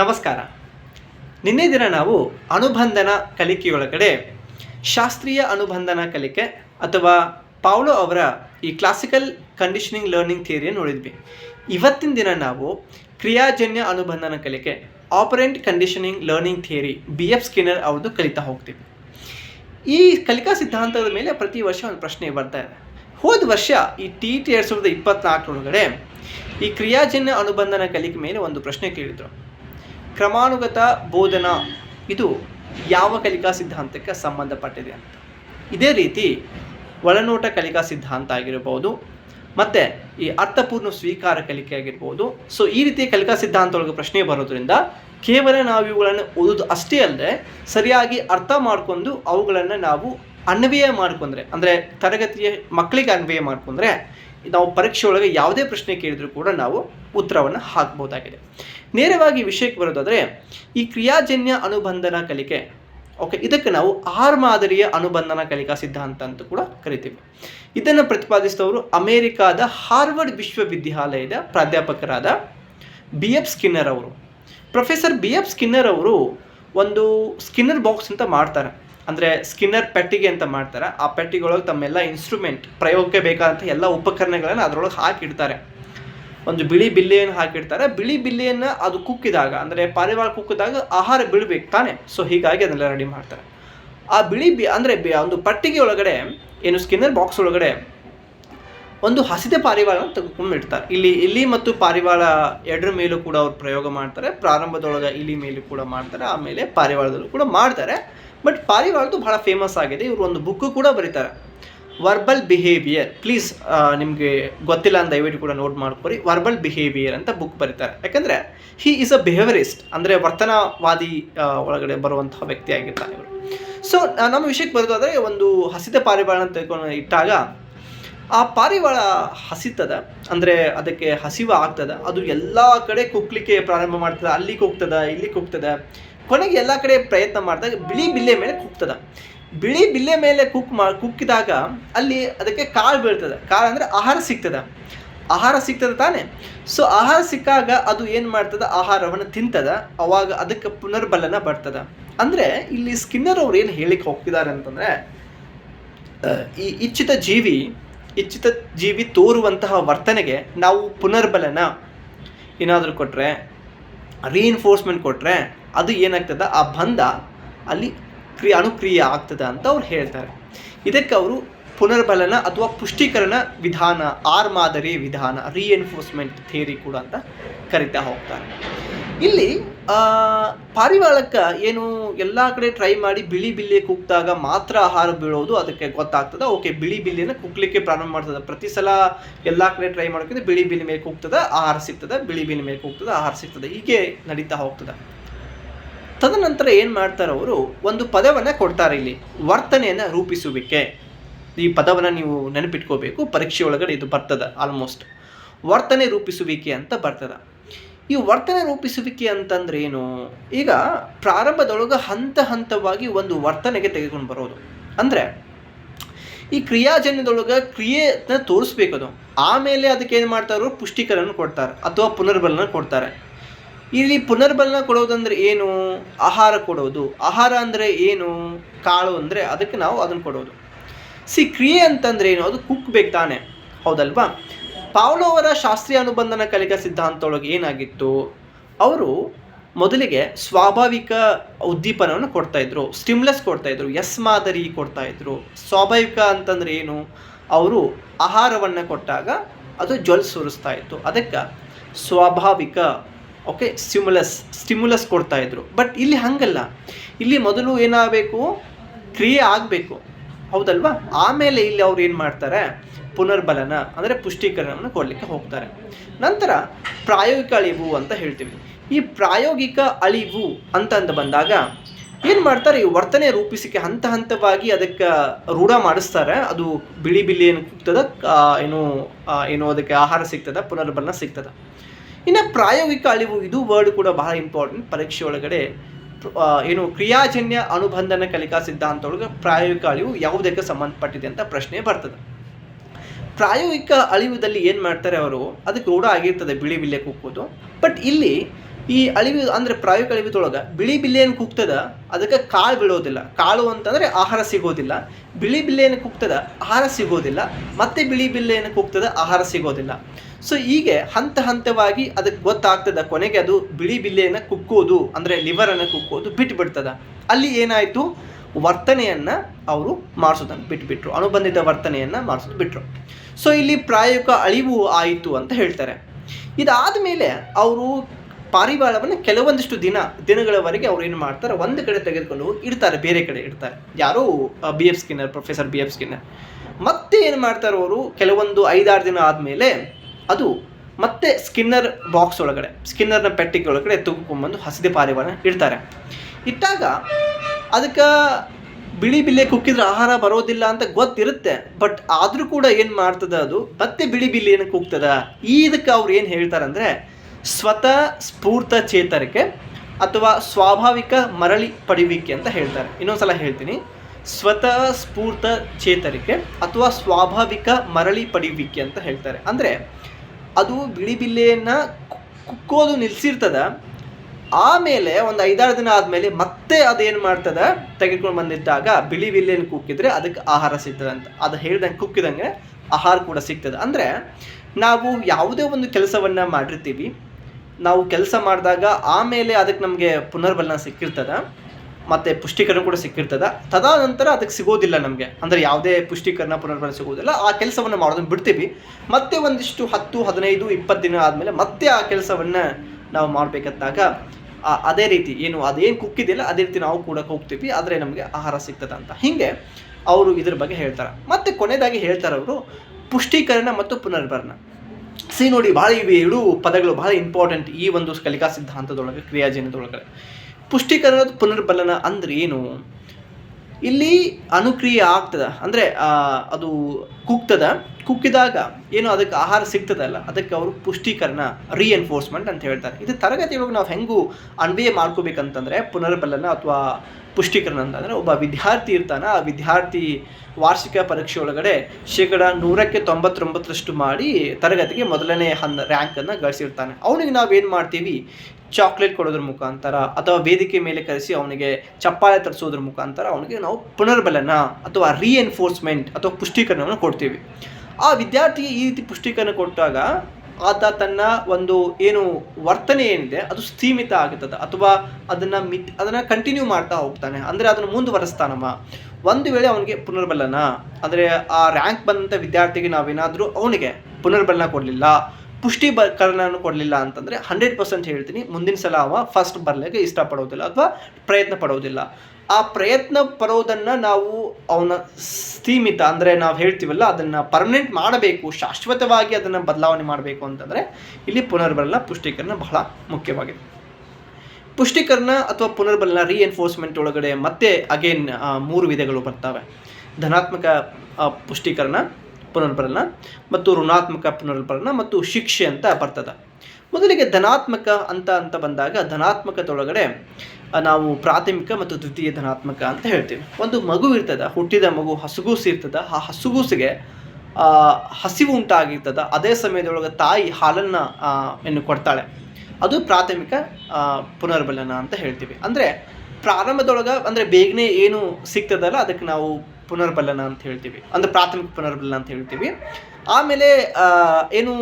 ನಮಸ್ಕಾರ. ನಿನ್ನೆ ದಿನ ನಾವು ಅನುಬಂಧನ ಕಲಿಕೆಯೊಳಗಡೆ ಶಾಸ್ತ್ರೀಯ ಅನುಬಂಧನ ಕಲಿಕೆ ಅಥವಾ ಪಾವ್ಲೋ ಅವರ ಈ ಕ್ಲಾಸಿಕಲ್ ಕಂಡೀಷನಿಂಗ್ ಲರ್ನಿಂಗ್ ಥಿಯರಿಯನ್ನು ನೋಡಿದ್ವಿ. ಇವತ್ತಿನ ದಿನ ನಾವು ಕ್ರಿಯಾಜನ್ಯ ಅನುಬಂಧನ ಕಲಿಕೆ operant conditioning learning theory B F Skinner ಅವ್ರದ್ದು ಕಲಿತಾ ಹೋಗ್ತೀವಿ. ಈ ಕಲಿಕಾ ಸಿದ್ಧಾಂತದ ಮೇಲೆ ಪ್ರತಿ ವರ್ಷ ಒಂದು ಪ್ರಶ್ನೆ ಬರ್ತಾ ಇದೆ. ಹೋದ ವರ್ಷ ಈ ಟಿ ಟಿ ಎರಡು ಸಾವಿರದ ಇಪ್ಪತ್ನಾಲ್ಕರೊಳಗಡೆ ಈ ಕ್ರಿಯಾಜನ್ಯ ಅನುಬಂಧನ ಕಲಿಕೆ ಮೇಲೆ ಒಂದು ಪ್ರಶ್ನೆ ಕೇಳಿದರು. ಕ್ರಮಾನುಗತ ಬೋಧನಾ ಇದು ಯಾವ ಕಲಿಕಾ ಸಿದ್ಧಾಂತಕ್ಕೆ ಸಂಬಂಧಪಟ್ಟಿದೆ ಅಂತ. ಇದೇ ರೀತಿ ಒಳನೋಟ ಕಲಿಕಾ ಸಿದ್ಧಾಂತ ಆಗಿರಬಹುದು ಮತ್ತು ಈ ಅರ್ಥಪೂರ್ಣ ಸ್ವೀಕಾರ ಕಲಿಕೆ ಆಗಿರ್ಬೋದು. ಸೊ ಈ ರೀತಿಯ ಕಲಿಕಾ ಸಿದ್ಧಾಂತ ಒಳಗೆ ಪ್ರಶ್ನೆ ಬರೋದ್ರಿಂದ ಕೇವಲ ನಾವು ಇವುಗಳನ್ನು ಓದೋದು ಅಷ್ಟೇ ಅಲ್ಲದೆ ಸರಿಯಾಗಿ ಅರ್ಥ ಮಾಡಿಕೊಂಡು ಅವುಗಳನ್ನು ನಾವು ಅನ್ವಯ ಮಾಡ್ಕೊಂಡ್ರೆ, ಅಂದರೆ ತರಗತಿಯ ಮಕ್ಕಳಿಗೆ ಅನ್ವಯ ಮಾಡ್ಕೊಂಡ್ರೆ ನಾವು ಪರೀಕ್ಷೆ ಒಳಗೆ ಯಾವುದೇ ಪ್ರಶ್ನೆ ಕೇಳಿದರೂ ಕೂಡ ನಾವು ಉತ್ತರವನ್ನು ಹಾಕ್ಬೋದಾಗಿದೆ ನೇರವಾಗಿ ವಿಷಯಕ್ಕೆ ಬರೋದಾದರೆ, ಈ ಕ್ರಿಯಾಜನ್ಯ ಅನುಬಂಧನ ಕಲಿಕೆ ಓಕೆ ಇದಕ್ಕೆ ನಾವು ಆರ್ ಮಾದರಿಯ ಅನುಬಂಧನ ಕಲಿಕಾ ಸಿದ್ಧಾಂತ ಅಂತ ಕೂಡ ಕರಿತೀವಿ. ಇದನ್ನು ಪ್ರತಿಪಾದಿಸಿದವರು ಅಮೇರಿಕಾದ ಹಾರ್ವರ್ಡ್ ವಿಶ್ವವಿದ್ಯಾಲಯದ ಪ್ರಾಧ್ಯಾಪಕರಾದ ಬಿ. ಎಫ್. ಸ್ಕಿನ್ನರ್ ಅವರು. Professor B. ಎಫ್. ಸ್ಕಿನ್ನರ್ ಅವರು ಒಂದು ಸ್ಕಿನ್ನರ್ ಬಾಕ್ಸ್ ಅಂತ ಮಾಡ್ತಾರೆ. ಅಂದರೆ ಸ್ಕಿನ್ನರ್ ಪೆಟ್ಟಿಗೆ ಅಂತ ಮಾಡ್ತಾರೆ. ಆ ಪೆಟ್ಟಿಗೆಯೊಳಗೆ ತಮ್ಮೆಲ್ಲ ಇನ್ಸ್ಟ್ರೂಮೆಂಟ್ ಪ್ರಯೋಗಕ್ಕೆ ಬೇಕಾದಂಥ ಎಲ್ಲ ಉಪಕರಣಗಳನ್ನು ಅದರೊಳಗೆ ಹಾಕಿಡ್ತಾರೆ. ಒಂದು ಬಿಳಿ ಬಿಲ್ಲೆಯನ್ನು ಹಾಕಿಡ್ತಾರೆ. ಬಿಳಿ ಬಿಲ್ಲೆಯನ್ನು ಅದು ಕುಕ್ಕಿದಾಗ, ಅಂದರೆ ಪಾರಿವಾಳ ಕುಕ್ಕಿದಾಗ ಆಹಾರ ಬೀಳ್ಬೇಕು ತಾನೆ. ಸೊ ಹೀಗಾಗಿ ಅದನ್ನೆಲ್ಲ ರೆಡಿ ಮಾಡ್ತಾರೆ. ಆ ಬಿಳಿ ಬಿ, ಅಂದರೆ ಒಂದು ಪಟ್ಟಿಗೆ ಒಳಗಡೆ, ಏನು ಸ್ಕಿನ್ನರ್ ಬಾಕ್ಸ್ ಒಳಗಡೆ ಒಂದು ಹಸಿದ ಪಾರಿವಾಳನ ತೆಗೆದುಕೊಂಡು ಇಡ್ತಾರೆ ಇಲ್ಲಿ ಇಲಿ ಮತ್ತು ಪಾರಿವಾಳ ಎರಡರ ಮೇಲೂ ಕೂಡ ಅವ್ರು ಪ್ರಯೋಗ ಮಾಡ್ತಾರೆ. ಪ್ರಾರಂಭದೊಳಗೆ ಇಲಿ ಮೇಲೂ ಕೂಡ ಮಾಡ್ತಾರೆ. ಆಮೇಲೆ ಪಾರಿವಾಳದಲ್ಲೂ ಕೂಡ ಮಾಡ್ತಾರೆ. ಬಟ್ ಪಾರಿವಾಳದ್ದು ಬಹಳ ಫೇಮಸ್ ಆಗಿದೆ. ಇವರು ಒಂದು ಬುಕ್ಕು ಕೂಡ ಬರೀತಾರೆ. ವರ್ಬಲ್ ಬಿಹೇವಿಯರ್ ಪ್ಲೀಸ್ ನಿಮಗೆ ಗೊತ್ತಿಲ್ಲ ಅಂತ ದಯವಿಟ್ಟು ಕೂಡ ನೋಟ್ ಮಾಡ್ಕೊರಿ. ವರ್ಬಲ್ ಬಿಹೇವಿಯರ್ ಅಂತ ಬುಕ್ ಬರೀತಾರೆ. ಯಾಕಂದರೆ ಹಿ ಈಸ್ ಅ ಬಿಹೇವಿಯರಿಸ್ಟ್ ಅಂದರೆ ವರ್ತನವಾದಿ ಒಳಗಡೆ ಬರುವಂತಹ ವ್ಯಕ್ತಿ ಆಗಿರ್ತಾನೆ ಇವರು. ಸೊ ನಮ್ಮ ವಿಷಯಕ್ಕೆ ಬರೋದಾದರೆ ಒಂದು ಹಸಿತ ಪಾರಿವಾಳನ ತೆಗೆದುಕೊಂಡು ಇಟ್ಟಾಗ ಆ ಪಾರಿವಾಳ ಹಸಿತದ, ಅಂದರೆ ಅದಕ್ಕೆ ಹಸಿವ ಆಗ್ತದ. ಅದು ಎಲ್ಲ ಕಡೆ ಕುಗ್ಲಿಕ್ಕೆ ಪ್ರಾರಂಭ ಮಾಡ್ತದೆ. ಅಲ್ಲಿಗೆ ಹೋಗ್ತದ, ಇಲ್ಲಿಗೆ ಹೋಗ್ತದ. ಕೊನೆಗೆ ಎಲ್ಲ ಕಡೆ ಪ್ರಯತ್ನ ಮಾಡಿದಾಗ ಬಿಳಿ ಬಿಲ್ಲೆ ಮೇಲೆ ಕುಕ್ತದ ಬಿಳಿ ಬಿಲ್ಲೆ ಮೇಲೆ ಕುಕ್ ಮಾ, ಕುಕ್ಕಿದಾಗ ಅಲ್ಲಿ ಅದಕ್ಕೆ ಕಾಳು ಬೀಳ್ತದೆ. ಕಾಳು ಅಂದರೆ ಆಹಾರ ಸಿಗ್ತದೆ. ಆಹಾರ ಸಿಗ್ತದೆ ತಾನೆ. ಸೊ ಆಹಾರ ಸಿಕ್ಕಾಗ ಅದು ಏನು ಮಾಡ್ತದೆ? ಆಹಾರವನ್ನು ತಿಂತದ. ಅವಾಗ ಅದಕ್ಕೆ ಪುನರ್ಬಲನ ಬರ್ತದೆ. ಅಂದರೆ ಇಲ್ಲಿ ಸ್ಕಿನ್ನರ್ ಅವ್ರು ಏನು ಹೇಳಿಕ್ಕೆ ಹೋಗ್ತಿದ್ದಾರೆ ಅಂತಂದರೆ ಈ ಇಚ್ಛಿತ ಜೀವಿ ಇಚ್ಛಿತ ಜೀವಿ ತೋರುವಂತಹ ವರ್ತನೆಗೆ ನಾವು ಪುನರ್ಬಲನ ಏನಾದರೂ ಕೊಟ್ಟರೆ ರೀಇನ್ಫೋರ್ಸ್ಮೆಂಟ್ ಕೊಟ್ಟರೆ ಅದು ಏನಾಗ್ತದ? ಆ ಬಂಧ ಅಲ್ಲಿ ಕ್ರಿಯೆ, ಅನುಕ್ರಿಯೆ ಆಗ್ತದ ಅಂತ ಅವ್ರು ಹೇಳ್ತಾರೆ. ಇದಕ್ಕೆ ಅವರು ಪುನರ್ಬಲನ ಅಥವಾ ಪುಷ್ಟೀಕರಣ ವಿಧಾನ, ಆರ್ ಮಾದರಿ ವಿಧಾನ ರೀಎನ್ಫೋರ್ಸ್ಮೆಂಟ್ ಥಿಯರಿ ಕೂಡ ಅಂತ ಕರಿತಾ ಹೋಗ್ತಾರೆ. ಇಲ್ಲಿ ಪಾರಿವಾಳಕ್ಕೆ ಏನು ಎಲ್ಲ ಕಡೆ ಟ್ರೈ ಮಾಡಿ ಬಿಳಿ ಬಿಲ್ಲೆ ಕುಗ್ದಾಗ ಮಾತ್ರ ಆಹಾರ ಬೀಳೋದು ಅದಕ್ಕೆ ಗೊತ್ತಾಗ್ತದೆ. ಓಕೆ ಬಿಳಿ ಬಿಲ್ಲಿನ ಕುಗ್ಲಿಕ್ಕೆ ಪ್ರಾರಂಭ ಮಾಡ್ತದೆ. ಪ್ರತಿ ಸಲ ಎಲ್ಲ ಕಡೆ ಟ್ರೈ ಮಾಡೋಕ್ಕಿಂತ ಬಿಳಿ ಬಿಲ್ಲಿ ಮೇಲೆ ಕುಗ್ತದೆ, ಆಹಾರ ಸಿಗ್ತದೆ, ಬಿಳಿ ಬಿಲ್ಲಿ ಮೇಲೆ ಕುಗ್ತದೆ, ಆಹಾರ ಸಿಗ್ತದೆ. ಹೀಗೆ ನಡೀತಾ ಹೋಗ್ತದೆ. ತದನಂತರ ಏನು ಮಾಡ್ತಾರೆ ಅವರು? ಒಂದು ಪದವನ್ನು ಕೊಡ್ತಾರೆ ಇಲ್ಲಿ. ವರ್ತನೆಯನ್ನು ರೂಪಿಸುವಿಕೆ. ಈ ಪದವನ್ನು ನೀವು ನೆನಪಿಟ್ಕೋಬೇಕು. ಪರೀಕ್ಷೆ ಒಳಗಡೆ ಇದು ಬರ್ತದೆ ಆಲ್ಮೋಸ್ಟ್ ವರ್ತನೆ ರೂಪಿಸುವಿಕೆ ಅಂತ ಬರ್ತದೆ. ಈ ವರ್ತನೆ ರೂಪಿಸುವಿಕೆ ಅಂತಂದ್ರೆ ಏನು? ಈಗ ಪ್ರಾರಂಭದೊಳಗೆ ಹಂತ ಹಂತವಾಗಿ ಒಂದು ವರ್ತನೆಗೆ ತೆಗೆದುಕೊಂಡು ಬರೋದು. ಅಂದರೆ ಈ ಕ್ರಿಯಾಜನ್ಯದೊಳಗೆ ಕ್ರಿಯೆನ ತೋರಿಸ್ಬೇಕದು ಆಮೇಲೆ ಅದಕ್ಕೆ ಏನು ಮಾಡ್ತಾರೋ ಪುಷ್ಟೀಕರಣ ಕೊಡ್ತಾರೆ ಅಥವಾ ಪುನರ್ಬಲನ ಕೊಡ್ತಾರೆ. ಇಲ್ಲಿ ಪುನರ್ಬಲನ ಕೊಡೋದಂದ್ರೆ ಏನು? ಆಹಾರ ಕೊಡೋದು. ಆಹಾರ ಅಂದರೆ ಏನು? ಕಾಳು ಅಂದರೆ ಅದಕ್ಕೆ ನಾವು ಅದನ್ನು ಕೊಡೋದು. ಸಿ, ಕ್ರಿಯೆ ಅಂತಂದ್ರೆ ಏನು? ಅದು ಕುಕ್ಬೇಕು ತಾನೆ. ಹೌದಲ್ವಾ? ಪಾವ್ಲೋ ಅವರ ಶಾಸ್ತ್ರೀಯ ಅನುಬಂಧನ ಕಲಿಕಾ ಸಿದ್ಧಾಂತ ಒಳಗೆ ಏನಾಗಿತ್ತು? ಅವರು ಮೊದಲಿಗೆ ಸ್ವಾಭಾವಿಕ ಉದ್ದೀಪನವನ್ನು ಕೊಡ್ತಾ ಇದ್ರು, ಸ್ಟಿಮ್ಲೆಸ್ ಕೊಡ್ತಾ ಇದ್ರು, ಎಸ್ ಮಾದರಿ ಕೊಡ್ತಾ ಇದ್ರು. ಸ್ವಾಭಾವಿಕ ಅಂತಂದ್ರೆ ಏನು? ಅವರು ಆಹಾರವನ್ನು ಕೊಟ್ಟಾಗ ಅದು ಜ್ವಲ್ ಸುರಿಸ್ತಾ ಇತ್ತು. ಅದಕ್ಕೆ ಸ್ವಾಭಾವಿಕ, ಓಕೆ ಸ್ಟಿಮ್ಯುಲಸ್ ಸ್ಟಿಮ್ಯುಲಸ್ ಕೊಡ್ತಾ ಇದ್ರು. ಬಟ್ ಇಲ್ಲಿ ಹಂಗಲ್ಲ. ಇಲ್ಲಿ ಮೊದಲು ಏನಾಗಬೇಕು? ಕ್ರಿಯೆ ಆಗಬೇಕು. ಹೌದಲ್ವಾ? ಆಮೇಲೆ ಇಲ್ಲಿ ಅವ್ರು ಏನು ಮಾಡ್ತಾರೆ? ಪುನರ್ಬಲನ, ಅಂದರೆ ಪುಷ್ಟೀಕರಣವನ್ನು ಕೊಡಲಿಕ್ಕೆ ಹೋಗ್ತಾರೆ. ನಂತರ ಪ್ರಾಯೋಗಿಕ ಅಳಿವು ಅಂತ ಹೇಳ್ತೀವಿ. ಈ ಪ್ರಾಯೋಗಿಕ ಅಳಿವು ಅಂತಂದು ಬಂದಾಗ ಏನು ಮಾಡ್ತಾರೆ, ಈ ವರ್ತನೆ ರೂಪಿಸಿಕೆ ಹಂತ ಹಂತವಾಗಿ ಅದಕ್ಕೆ ರೂಢ ಮಾಡಿಸ್ತಾರೆ. ಅದು ಬಿಳಿ ಬಿಳಿ ಏನು ಸಿಗ್ತದ ಏನು ಏನು ಅದಕ್ಕೆ ಆಹಾರ ಸಿಗ್ತದ, ಪುನರ್ಬಲನ ಸಿಗ್ತದ. ಇನ್ನು ಪ್ರಾಯೋಗಿಕ ಅಳಿವು, ಇದು ವರ್ಡ್ ಕೂಡ ಬಹಳ ಇಂಪಾರ್ಟೆಂಟ್ ಪರೀಕ್ಷೆ ಒಳಗಡೆ ಏನು ಕ್ರಿಯಾಜನ್ಯ ಅನುಬಂಧನ ಕಲಿಕಾ ಸಿದ್ಧಾಂತ ಒಳಗೆ ಪ್ರಾಯೋಗಿಕ ಅಳಿವು ಯಾವುದಕ್ಕೆ ಸಂಬಂಧಪಟ್ಟಿದೆ ಅಂತ ಪ್ರಶ್ನೆ ಬರ್ತದೆ. ಪ್ರಾಯೋಗಿಕ ಅಳಿವುದಲ್ಲಿ ಏನು ಮಾಡ್ತಾರೆ ಅವರು? ಅದಕ್ಕೆ ರೂಢ ಆಗಿರ್ತದೆ, ಬಿಳಿ ಬಿಲ್ಲೆ ಕುಕ್ಕೋದು. ಬಟ್ ಇಲ್ಲಿ ಈ ಅಳಿವು ಅಂದರೆ ಪ್ರಾಯೋಗಿಕ ಅಳಿವಿದೊಳಗೆ ಬಿಳಿ ಬಿಲ್ಲೆಯನ್ನು ಕುಕ್ತದ? ಅದಕ್ಕೆ ಕಾಳು ಬೀಳೋದಿಲ್ಲ. ಕಾಳು ಅಂತಂದರೆ ಆಹಾರ ಸಿಗೋದಿಲ್ಲ. ಬಿಳಿ ಬಿಲ್ಲೆಯನ್ನು ಕುಗ್ತದ ಆಹಾರ ಸಿಗೋದಿಲ್ಲ. ಮತ್ತೆ ಬಿಳಿ ಬಿಲ್ಲೆಯನ್ನು ಕುಗ್ತದ ಆಹಾರ ಸಿಗೋದಿಲ್ಲ. ಸೊ ಹೀಗೆ ಹಂತ ಹಂತವಾಗಿ ಅದಕ್ಕೆ ಗೊತ್ತಾಗ್ತದ ಕೊನೆಗೆ ಅದು ಬಿಳಿ ಬಿಲ್ಲೆಯನ್ನು ಕುಕ್ಕೋದು, ಅಂದರೆ ಲಿವರನ್ನು ಕುಕ್ಕೋದು ಬಿಟ್ಟು ಬಿಡ್ತದ ಅಲ್ಲಿ ಏನಾಯಿತು? ವರ್ತನೆಯನ್ನು ಅವರು ಮಾಡಿಸೋದನ್ನು ಬಿಟ್ಬಿಟ್ರು. ಅನುಬಂಧಿತ ವರ್ತನೆಯನ್ನು ಮಾಡಿಸೋದು ಬಿಟ್ರು. ಸೊ ಇಲ್ಲಿ ಪ್ರಾಯೋಗಿಕ ಅಳಿವು ಆಯಿತು ಅಂತ ಹೇಳ್ತಾರೆ. ಇದಾದ ಮೇಲೆ ಅವರು ಪಾರಿವಾಳವನ್ನು ಕೆಲವೊಂದಿಷ್ಟು ದಿನ, ದಿನಗಳವರೆಗೆ ಅವ್ರು ಏನು ಮಾಡ್ತಾರೆ, ಒಂದು ಕಡೆ ತೆಗೆದುಕೊಂಡು ಇಡ್ತಾರೆ, ಬೇರೆ ಕಡೆ ಇಡ್ತಾರೆ. ಯಾರು B. F. Skinner, professor B. F. Skinner. ಮತ್ತೆ ಏನು ಮಾಡ್ತಾರೆ ಅವರು? ಕೆಲವೊಂದು ಐದಾರು ದಿನ ಆದಮೇಲೆ ಅದು ಮತ್ತೆ ಸ್ಕಿನ್ನರ್ ಬಾಕ್ಸ್ ಒಳಗಡೆ, ಸ್ಕಿನ್ನರ್ನ ಪೆಟ್ಟಿಗೆ ಒಳಗಡೆ ತೆಗೆದುಕೊಂಡ್ಬಂದು ಹಸಿದೆ ಪಾರಿವಾಳ ಇಡ್ತಾರೆ. ಇಟ್ಟಾಗ ಅದಕ್ಕೆ ಬಿಳಿ ಬಿಲ್ಲೆ ಕುಕ್ಕಿದ್ರೆ ಆಹಾರ ಬರೋದಿಲ್ಲ ಅಂತ ಗೊತ್ತಿರುತ್ತೆ. ಬಟ್ ಆದರೂ ಕೂಡ ಏನು ಮಾಡ್ತದ ಅದು? ಮತ್ತೆ ಬಿಳಿ ಏನಕ್ಕೆ ಕುಗ್ತದ ಇದಕ್ಕೆ ಅವ್ರು ಏನು ಹೇಳ್ತಾರಂದ್ರೆ, ಸ್ವತಃ ಸ್ಫೂರ್ತ ಚೇತರಿಕೆ ಅಥವಾ ಸ್ವಾಭಾವಿಕ ಮರಳಿ ಪಡೆಯುವಿಕೆ ಅಂತ ಹೇಳ್ತಾರೆ. ಇನ್ನೊಂದ್ಸಲ ಹೇಳ್ತೀನಿ. ಸ್ವತಃ ಸ್ಫೂರ್ತ ಚೇತರಿಕೆ ಅಥವಾ ಸ್ವಾಭಾವಿಕ ಮರಳಿ ಪಡೆಯುವಿಕೆ ಅಂತ ಹೇಳ್ತಾರೆ. ಅಂದರೆ ಅದು ಬಿಳಿ ಬಿಲ್ಲೆಯನ್ನು ಕುಕ್ಕೋದು ನಿಲ್ಸಿರ್ತದ. ಆಮೇಲೆ ಒಂದು ಐದಾರು ದಿನ ಆದಮೇಲೆ ಮತ್ತೆ ಅದೇನು ಮಾಡ್ತದೆ? ತೆಗೆದುಕೊಂಡು ಬಂದಿದ್ದಾಗ ಬಿಳಿ ಬಿಲ್ಲೆಯನ್ನು ಕುಕ್ಕಿದ್ರೆ ಅದಕ್ಕೆ ಆಹಾರ ಸಿಗ್ತದೆ ಅಂತ. ಅದು ಹೇಳ್ದಂಗೆ ಕುಕ್ಕಿದಂಗೆ ಆಹಾರ ಕೂಡ ಸಿಗ್ತದೆ. ಅಂದರೆ ನಾವು ಯಾವುದೇ ಒಂದು ಕೆಲಸವನ್ನು ಮಾಡಿರ್ತೀವಿ. ನಾವು ಕೆಲಸ ಮಾಡಿದಾಗ ಆಮೇಲೆ ಅದಕ್ಕೆ ನಮಗೆ ಪುನರ್ಬಲನ ಸಿಕ್ಕಿರ್ತದ. ಮತ್ತು ಪುಷ್ಟೀಕರಣ ಕೂಡ ಸಿಕ್ಕಿರ್ತದ. ತದನಂತರ ಅದಕ್ಕೆ ಸಿಗೋದಿಲ್ಲ ನಮಗೆ. ಅಂದರೆ ಯಾವುದೇ ಪುಷ್ಟೀಕರಣ, ಪುನರ್ಬಲನ ಸಿಗೋದಿಲ್ಲ. ಆ ಕೆಲಸವನ್ನು ಮಾಡೋದನ್ನು ಬಿಡ್ತೀವಿ. ಮತ್ತೆ ಒಂದಿಷ್ಟು ಹತ್ತು, ಹದಿನೈದು, ಇಪ್ಪತ್ತು ದಿನ ಆದಮೇಲೆ ಮತ್ತೆ ಆ ಕೆಲಸವನ್ನು ನಾವು ಮಾಡಬೇಕಂದಾಗ ಅದೇ ರೀತಿ ಏನು ಅದೇನು ಕುಕ್ಕಿದೆಯಲ್ಲ ಅದೇ ರೀತಿ ನಾವು ಕೂಡ ಹೋಗ್ತೀವಿ ಆದರೆ ನಮಗೆ ಆಹಾರ ಸಿಗ್ತದೆ ಅಂತ. ಹೀಗೆ ಅವರು ಇದ್ರ ಬಗ್ಗೆ ಹೇಳ್ತಾರೆ. ಮತ್ತು ಕೊನೆಯದಾಗಿ ಹೇಳ್ತಾರೆ ಅವರು, ಪುಷ್ಟೀಕರಣ ಮತ್ತು ಪುನರ್ಭರಣ. ಸಿ, ನೋಡಿ, ಭಾಳ ಇವೆ ಎರಡು ಪದಗಳು ಬಹಳ ಇಂಪಾರ್ಟೆಂಟ್ ಈ ಒಂದು ಕಲಿಕಾ ಸಿದ್ಧಾಂತದೊಳಗೆ ಕ್ರಿಯಾಜೀನದೊಳಗಡೆ ಪುಷ್ಟೀಕರಣ ಮತ್ತು ಪುನರ್ಬಲನ ಅಂದ್ರೆ ಏನು? ಇಲ್ಲಿ ಅನುಕ್ರಿಯೆ ಆಗ್ತದ. ಅಂದರೆ ಅದು ಕುಗ್ತದ ಕುಕ್ಕಿದಾಗ ಏನು ಅದಕ್ಕೆ ಆಹಾರ ಸಿಗ್ತದಲ್ಲ ಅದಕ್ಕೆ ಅವರು ಪುಷ್ಟೀಕರಣ ರೀಎನ್ಫೋರ್ಸ್ಮೆಂಟ್ ಅಂತ ಹೇಳ್ತಾರೆ. ಇದು ತರಗತಿಯೊಳಗೆ ನಾವು ಹೆಂಗೂ ಅನ್ವಯ ಮಾಡ್ಕೋಬೇಕಂತಂದರೆ ಪುನರ್ಬಲನ ಅಥವಾ ಪುಷ್ಟೀಕರಣ ಅಂತಂದರೆ ಒಬ್ಬ ವಿದ್ಯಾರ್ಥಿ ಇರ್ತಾನೆ, ಆ ವಿದ್ಯಾರ್ಥಿ ವಾರ್ಷಿಕ ಪರೀಕ್ಷೆ ಒಳಗಡೆ ಶೇಕಡ ನೂರಕ್ಕೆ ತೊಂಬತ್ತೊಂಬತ್ತರಷ್ಟು ಮಾಡಿ ತರಗತಿಗೆ ಮೊದಲನೇ ಹನ್ ರ್ಯಾಂಕನ್ನು ಗಳಿಸಿರ್ತಾನೆ. ಅವನಿಗೆ ನಾವೇನು ಮಾಡ್ತೀವಿ? ಚಾಕ್ಲೇಟ್ ಕೊಡೋದ್ರ ಮುಖಾಂತರ ಅಥವಾ ವೇದಿಕೆ ಮೇಲೆ ಕರೆಸಿ ಅವನಿಗೆ ಚಪ್ಪಾಳೆ ತರಿಸೋದ್ರ ಮುಖಾಂತರ ಅವನಿಗೆ ನಾವು ಪುನರ್ಬಲನ ಅಥವಾ ರೀಎನ್ಫೋರ್ಸ್ಮೆಂಟ್ ಅಥವಾ ಪುಷ್ಟೀಕರಣವನ್ನು ಕೊಡ್ತೀವಿ. ಆ ವಿದ್ಯಾರ್ಥಿಗೆ ಈ ರೀತಿ ಪುಷ್ಟೀಕರಣ ಕೊಟ್ಟಾಗ ಆತ ತನ್ನ ಒಂದು ಏನು ವರ್ತನೆ ಏನಿದೆ, ಅದು ಸ್ಥೀಮಿತ ಆಗುತ್ತದೆ ಅಥವಾ ಅದನ್ನು ಮಿತ್, ಅದನ್ನು ಕಂಟಿನ್ಯೂ ಮಾಡ್ತಾ ಹೋಗ್ತಾನೆ. ಅಂದರೆ ಅದನ್ನು ಮುಂದುವರೆಸ್ತಾನಮ್ಮ. ಒಂದು ವೇಳೆ ಅವನಿಗೆ ಪುನರ್ಬಲನ, ಅಂದರೆ ಆ ರ್ಯಾಂಕ್ ಬಂದಂಥ ವಿದ್ಯಾರ್ಥಿಗೆ ನಾವೇನಾದರೂ ಅವನಿಗೆ ಪುನರ್ಬಲನ ಕೊಡಲಿಲ್ಲ ಪುಷ್ಟಿ ಬ ಕರ್ಣವನ್ನು ಕೊಡಲಿಲ್ಲ ಅಂತಂದರೆ ಹಂಡ್ರೆಡ್ ಪರ್ಸೆಂಟ್ ಹೇಳ್ತೀನಿ, ಮುಂದಿನ ಸಲ ಅವ ಫಸ್ಟ್ ಬರಲಿಕ್ಕೆ ಇಷ್ಟಪಡೋದಿಲ್ಲ ಅಥವಾ ಪ್ರಯತ್ನ ಪಡೋದಿಲ್ಲ. ಆ ಪ್ರಯತ್ನ ಪಡೋದನ್ನು ನಾವು ಅವನ ಸೀಮಿತ ಅಂದರೆ ನಾವು ಹೇಳ್ತೀವಲ್ಲ, ಅದನ್ನು ಪರ್ಮನೆಂಟ್ ಮಾಡಬೇಕು, ಶಾಶ್ವತವಾಗಿ ಅದನ್ನು ಬದಲಾವಣೆ ಮಾಡಬೇಕು ಅಂತಂದರೆ ಇಲ್ಲಿ ಪುನರ್ಬಲನ ಪುಷ್ಟೀಕರಣ ಬಹಳ ಮುಖ್ಯವಾಗಿದೆ. ಪುಷ್ಟೀಕರಣ ಅಥವಾ ಪುನರ್ಬಲನ ರೀಎನ್ಫೋರ್ಸ್ಮೆಂಟ್ ಒಳಗಡೆ ಮತ್ತೆ ಅಗೇನ್ ಮೂರು ವಿಧಗಳು ಬರ್ತವೆ. ಧನಾತ್ಮಕ ಪುಷ್ಟೀಕರಣ, ಪುನರ್ಬಲನ ಮತ್ತು ಋಣಾತ್ಮಕ ಪುನರ್ಬಲನ ಮತ್ತು ಶಿಕ್ಷೆ ಅಂತ ಬರ್ತದೆ. ಮೊದಲಿಗೆ ಧನಾತ್ಮಕ ಅಂತ ಅಂತ ಬಂದಾಗ ಧನಾತ್ಮಕದೊಳಗಡೆ ನಾವು ಪ್ರಾಥಮಿಕ ಮತ್ತು ದ್ವಿತೀಯ ಧನಾತ್ಮಕ ಅಂತ ಹೇಳ್ತೀವಿ. ಒಂದು ಮಗು ಇರ್ತದೆ, ಹುಟ್ಟಿದ ಮಗು ಹಸುಗೂಸು ಇರ್ತದೆ, ಆ ಹಸುಗೂಸಿಗೆ ಹಸಿವು ಉಂಟಾಗಿರ್ತದೆ, ಅದೇ ಸಮಯದೊಳಗೆ ತಾಯಿ ಹಾಲನ್ನು ಏನು ಕೊಡ್ತಾಳೆ. ಅದು ಪ್ರಾಥಮಿಕ ಪುನರ್ಬಲನ ಅಂತ ಹೇಳ್ತೀವಿ. ಅಂದರೆ ಪ್ರಾರಂಭದೊಳಗೆ, ಅಂದರೆ ಬೇಗನೆ ಏನು ಸಿಗ್ತದಲ್ಲ, ಅದಕ್ಕೆ ನಾವು ಪುನರ್ಬಲನ ಅಂತ ಹೇಳ್ತೀವಿ. ಅಂದರೆ ಪ್ರಾಥಮಿಕ ಪುನರ್ಬಲನ ಅಂತ ಹೇಳ್ತೀವಿ. ಆಮೇಲೆ ಏನು,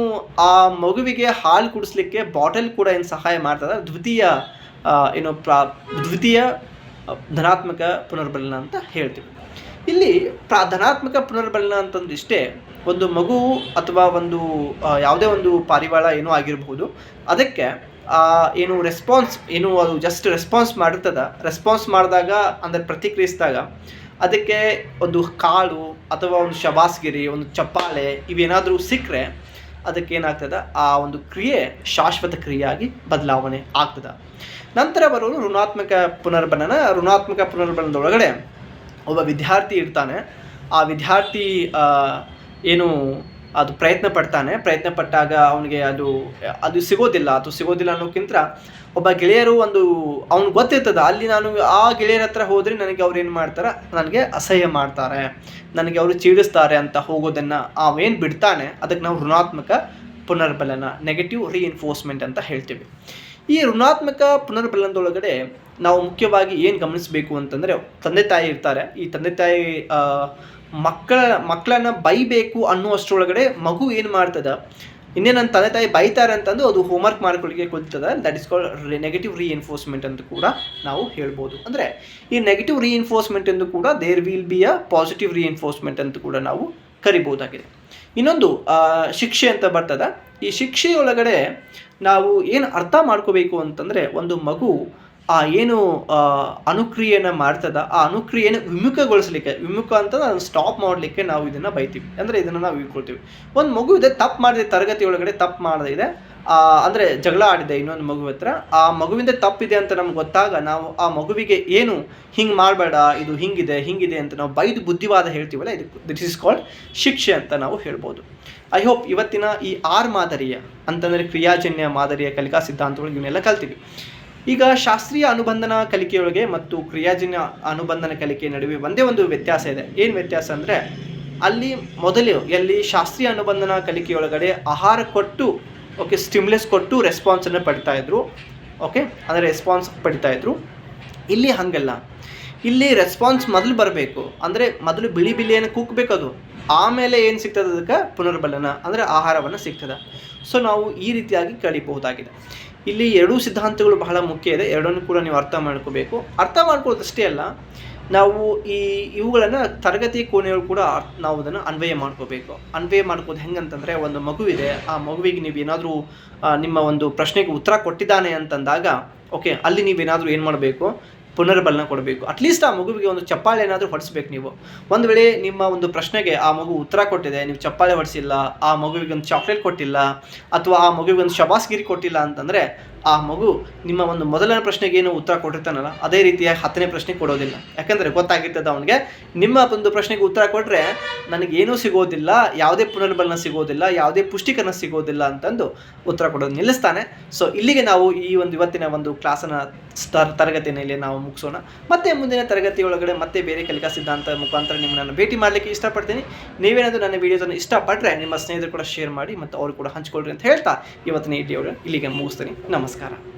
ಆ ಮಗುವಿಗೆ ಹಾಲು ಕುಡಿಸ್ಲಿಕ್ಕೆ ಬಾಟಲ್ ಕೂಡ ಏನು ಸಹಾಯ ಮಾಡ್ತದೆ, ದ್ವಿತೀಯ ಏನು ಪ್ರಾ, ದ್ವಿತೀಯ ಧನಾತ್ಮಕ ಪುನರ್ಬಲನ ಅಂತ ಹೇಳ್ತೀವಿ. ಇಲ್ಲಿ ಪ್ರಾ, ಧನಾತ್ಮಕ ಪುನರ್ಬಲನ ಅಂತಂದ್ರೆ ಇಷ್ಟೇ, ಒಂದು ಮಗು ಅಥವಾ ಒಂದು ಯಾವುದೇ ಒಂದು ಪಾರಿವಾಳ ಏನೋ ಆಗಿರಬಹುದು. ಅದಕ್ಕೆ ಏನು ರೆಸ್ಪಾನ್ಸ್ ಏನು ಅದು ಜಸ್ಟ್ ರೆಸ್ಪಾನ್ಸ್ ಮಾಡಿರ್ತದ. ರೆಸ್ಪಾನ್ಸ್ ಮಾಡಿದಾಗ, ಅಂದರೆ ಪ್ರತಿಕ್ರಿಯಿಸಿದಾಗ, ಅದಕ್ಕೆ ಒಂದು ಕಾಳು ಅಥವಾ ಒಂದು ಶಬಾಸ್ಗಿರಿ ಒಂದು ಚಪ್ಪಾಳೆ ಇವೇನಾದರೂ ಸಿಕ್ಕರೆ ಅದಕ್ಕೆ ಏನಾಗ್ತದೆ? ಆ ಒಂದು ಕ್ರಿಯೆ ಶಾಶ್ವತ ಕ್ರಿಯೆಯಾಗಿ ಬದಲಾವಣೆ ಆಗ್ತದೆ. ನಂತರ ಬರೋದು ಋಣಾತ್ಮಕ ಪುನರ್ಬಲನ ಋಣಾತ್ಮಕ ಪುನರ್ಬಲನದೊಳಗಡೆ ಒಬ್ಬ ವಿದ್ಯಾರ್ಥಿ ಇರ್ತಾನೆ. ಆ ವಿದ್ಯಾರ್ಥಿ ಏನು, ಅದು ಪ್ರಯತ್ನ ಪಡ್ತಾನೆ. ಪ್ರಯತ್ನ ಪಟ್ಟಾಗ ಅವನಿಗೆ ಅದು ಅದು ಸಿಗೋದಿಲ್ಲ. ಅದು ಸಿಗೋದಿಲ್ಲ ಅನ್ನೋಕ್ಕಿಂತ ಒಬ್ಬ ಗೆಳೆಯರು ಒಂದು, ಅವ್ನು ಗೊತ್ತಿರ್ತದೆ, ಅಲ್ಲಿ ನಾನು ಆ ಗೆಳೆಯರ ಹತ್ರ ಹೋದರೆ ನನಗೆ ಅವ್ರು ಏನು ಮಾಡ್ತಾರೆ? ನನಗೆ ಅಸಹ್ಯ ಮಾಡ್ತಾರೆ. ನನಗೆ ಅವರು ಚೀಡಿಸ್ತಾರೆ ಅಂತ ಹೋಗೋದನ್ನು ಅವೇನು ಬಿಡ್ತಾನೆ? ಅದಕ್ಕೆ ನಾವು ಋಣಾತ್ಮಕ ಪುನರ್ಬಲನ ನೆಗೆಟಿವ್ ರೀಇನ್ಫೋರ್ಸ್ಮೆಂಟ್ ಅಂತ ಹೇಳ್ತೀವಿ. ಈ ಋಣಾತ್ಮಕ ಪುನರ್ಬಲನದೊಳಗಡೆ ನಾವು ಮುಖ್ಯವಾಗಿ ಏನು ಗಮನಿಸಬೇಕು ಅಂತಂದರೆ ತಂದೆ ತಾಯಿ ಇರ್ತಾರೆ. ಈ ತಂದೆ ತಾಯಿ ಮಕ್ಕಳ, ಮಕ್ಕಳನ್ನ ಬೈಬೇಕು ಅನ್ನುವಷ್ಟರೊಳಗಡೆ ಮಗು ಏನು ಮಾಡ್ತದೆ? ಇನ್ನೇ ನನ್ನ ತಂದೆ ತಾಯಿ ಬೈತಾರೆ ಅಂತಂದು ಅದು ಹೋಮ್ವರ್ಕ್ ಮಾಡ್ಕೊಳ್ಳಿಕ್ಕೆ ಕೊಡ್ತದೆ that is called negative reinforcement ಅಂತ ಕೂಡ ನಾವು ಹೇಳ್ಬೋದು. ಅಂದರೆ ಈ ನೆಗೆಟಿವ್ ರೀಎನ್ಫೋರ್ಸ್ಮೆಂಟ್ ಎಂದು ಕೂಡ there will be a positive reinforcement ಅಂತ ಕೂಡ ನಾವು ಕರಿಬೋದಾಗಿದೆ. ಇನ್ನೊಂದು ಶಿಕ್ಷೆ ಅಂತ ಬರ್ತದೆ. ಈ ಶಿಕ್ಷೆಯೊಳಗಡೆ ನಾವು ಏನು ಅರ್ಥ ಮಾಡ್ಕೋಬೇಕು ಅಂತಂದರೆ ಒಂದು ಮಗು ಆ ಏನು ಅನುಕ್ರಿಯೆಯನ್ನು ಮಾಡ್ತದ, ಆ ಅನುಕ್ರಿಯೆನ ವಿಮುಖಗೊಳಿಸ್ಲಿಕ್ಕೆ, ವಿಮುಖ ಅಂತ ಸ್ಟಾಪ್ ಮಾಡಲಿಕ್ಕೆ ನಾವು ಇದನ್ನು ಬೈತೀವಿ. ಅಂದರೆ ಇದನ್ನು ನಾವು ಇಟ್ಕೊಳ್ತೀವಿ. ಒಂದು ಮಗು ಇದೆ, ತಪ್ಪು ಮಾಡಿದೆ ತರಗತಿ ಒಳಗಡೆ ತಪ್ಪು ಮಾಡಿದೆ ಅಂದರೆ ಜಗಳ ಆಡಿದೆ ಇನ್ನೊಂದು ಮಗು ಹತ್ರ. ಆ ಮಗುವಿಂದ ತಪ್ಪಿದೆ ಅಂತ ನಮ್ಗೆ ಗೊತ್ತಾಗ ನಾವು ಆ ಮಗುವಿಗೆ ಏನು ಹಿಂಗೆ ಮಾಡಬೇಡ, ಇದು ಹಿಂಗಿದೆ ಹಿಂಗಿದೆ ಅಂತ ನಾವು ಬೈದು ಬುದ್ಧಿವಾದ ಹೇಳ್ತೀವಲ್ಲ, ಇದು ದಿಸ್ ಇಸ್ ಕಾಲ್ಡ್ ಶಿಕ್ಷೆ ಅಂತ ನಾವು ಹೇಳ್ಬೋದು. ಐ ಹೋಪ್ ಇವತ್ತಿನ ಈ ಆರ್ ಮಾದರಿಯ, ಅಂತಂದರೆ ಕ್ರಿಯಾಜನ್ಯ ಮಾದರಿಯ ಕಲಿಕಾ ಸಿದ್ಧಾಂತಗಳು ಇವನ್ನೆಲ್ಲ ಕಲ್ತೀವಿ ಈಗ ಶಾಸ್ತ್ರೀಯ ಅನುಬಂಧನ ಕಲಿಕೆಯೊಳಗೆ ಮತ್ತು ಕ್ರಿಯಾಜನ್ಯ ಅನುಬಂಧನ ಕಲಿಕೆ ನಡುವೆ ಒಂದೇ ಒಂದು ವ್ಯತ್ಯಾಸ ಇದೆ. ಏನು ವ್ಯತ್ಯಾಸ ಅಂದರೆ ಅಲ್ಲಿ ಮೊದಲು ಎಲ್ಲಿ ಶಾಸ್ತ್ರೀಯ ಅನುಬಂಧನ ಕಲಿಕೆಯೊಳಗಡೆ ಆಹಾರ ಕೊಟ್ಟು ಓಕೆ ಸ್ಟಿಮ್ಲೆಸ್ ಕೊಟ್ಟು ರೆಸ್ಪಾನ್ಸನ್ನು ಪಡಿತಾ ಇದ್ರು. ಓಕೆ ಅಂದರೆ ರೆಸ್ಪಾನ್ಸ್ ಪಡಿತಾ ಇದ್ರು. ಇಲ್ಲಿ ಹಾಗಲ್ಲ. ಇಲ್ಲಿ ರೆಸ್ಪಾನ್ಸ್ ಮೊದಲು ಬರಬೇಕು. ಅಂದರೆ ಮೊದಲು ಬಿಳಿ ಬಿಳಿಯನ್ನು ಕೂಗ್ಬೇಕು ಅದು ಆಮೇಲೆ ಏನು ಸಿಗ್ತದೆ ಅದಕ್ಕೆ? ಪುನರ್ಬಲನ, ಅಂದರೆ ಆಹಾರವನ್ನು ಸಿಗ್ತದೆ. ಸೊ ನಾವು ಈ ರೀತಿಯಾಗಿ ಕಲಿಬಹುದಾಗಿದೆ. ಇಲ್ಲಿ ಎರಡೂ ಸಿದ್ಧಾಂತಗಳು ಬಹಳ ಮುಖ್ಯ ಇದೆ. ಎರಡನ್ನೂ ಕೂಡ ನೀವು ಅರ್ಥ ಮಾಡ್ಕೋಬೇಕು. ಅರ್ಥ ಮಾಡ್ಕೊಳ್ಳೋದಷ್ಟೇ ಅಲ್ಲ. ನಾವು ಈ ಇವುಗಳನ್ನು ತರಗತಿ ಕೋಣೆಗಳು ಕೂಡ ನಾವು ಅದನ್ನು ಅನ್ವಯ ಮಾಡ್ಕೋಬೇಕು. ಅನ್ವಯ ಮಾಡ್ಕೋದು ಹೆಂಗಂತಂದರೆ ಒಂದು ಮಗುವಿದೆ, ಆ ಮಗುವಿಗೆ ನೀವು ಏನಾದರೂ ನಿಮ್ಮ ಒಂದು ಪ್ರಶ್ನೆಗೆ ಉತ್ತರ ಕೊಟ್ಟಿದ್ದಾನೆ ಅಂತಂದಾಗ, ಓಕೆ, ಅಲ್ಲಿ ನೀವೇನಾದರೂ ಏನು ಮಾಡಬೇಕು? ಪುನರ್ಬಲನ ಕೊಡಬೇಕು. ಅಟ್ಲೀಸ್ಟ್ ಆ ಮಗುವಿಗೆ ಒಂದು ಚಪ್ಪಾಳೆ ಏನಾದರೂ ಹೊಡಿಸ್ಬೇಕು ನೀವು. ಒಂದು ವೇಳೆ ನಿಮ್ಮ ಒಂದು ಪ್ರಶ್ನೆಗೆ ಆ ಮಗು ಉತ್ತರ ಕೊಟ್ಟಿದೆ, ನೀವು ಚಪ್ಪಾಳೆ ಹೊಡಿಸಿಲ್ಲ, ಆ ಮಗುವಿಗೆ ಒಂದು ಚಾಕ್ಲೇಟ್ ಕೊಟ್ಟಿಲ್ಲ, ಅಥವಾ ಆ ಮಗುವಿಗೆ ಒಂದು ಶಬಾಸ್ಗಿರಿ ಕೊಟ್ಟಿಲ್ಲ ಅಂತಂದರೆ ಆ ಮಗು ನಿಮ್ಮ ಒಂದು ಮೊದಲನೇ ಪ್ರಶ್ನೆಗೆ ಏನು ಉತ್ತರ ಕೊಟ್ಟಿರ್ತಾನಲ್ಲ, ಅದೇ ರೀತಿಯ ಹತ್ತನೇ ಪ್ರಶ್ನೆ ಕೊಡೋದಿಲ್ಲ. ಯಾಕಂದರೆ ಗೊತ್ತಾಗಿರ್ತದೆ ಅವನಿಗೆ, ನಿಮ್ಮ ಒಂದು ಪ್ರಶ್ನೆಗೆ ಉತ್ತರ ಕೊಟ್ಟರೆ ನನಗೇನೂ ಸಿಗೋದಿಲ್ಲ, ಯಾವುದೇ ಪುನರ್ಬಲನ ಸಿಗೋದಿಲ್ಲ, ಯಾವುದೇ ಪುಷ್ಟಿಕರಣ ಸಿಗೋದಿಲ್ಲ ಅಂತಂದು ಉತ್ತರ ಕೊಡೋದು ನಿಲ್ಲಿಸ್ತಾನೆ. ಸೊ ಇಲ್ಲಿಗೆ ನಾವು ಈ ಒಂದು ಇವತ್ತಿನ ಒಂದು ಕ್ಲಾಸನ್ನು ತರಗತಿಯಲ್ಲಿ ನಾವು ಮುಗಿಸೋಣ. ಮತ್ತೆ ಮುಂದಿನ ತರಗತಿ ಒಳಗಡೆ ಮತ್ತೆ ಬೇರೆ ಕಲಿಕಾ ಸಿದ್ಧಾಂತ ಮುಖಾಂತರ ನಿಮ್ಮನ್ನು ಭೇಟಿ ಮಾಡಲಿಕ್ಕೆ ಇಷ್ಟಪಡ್ತೀನಿ. ನೀವೇನಾದರೂ ನನ್ನ ವೀಡಿಯೋದನ್ನು ಇಷ್ಟಪಟ್ಟರೆ ನಿಮ್ಮ ಸ್ನೇಹಿತರು ಕೂಡ ಶೇರ್ ಮಾಡಿ ಮತ್ತು ಅವರು ಕೂಡ ಹಂಚಿಕೊಳ್ಳ್ರಿ ಅಂತ ಹೇಳ್ತಾ ಇವತ್ತಿನ ಈ ಇಲ್ಲಿಗೆ ಮುಗಿಸ್ತೀನಿ. ನಮಸ್ಕಾರ. ますから。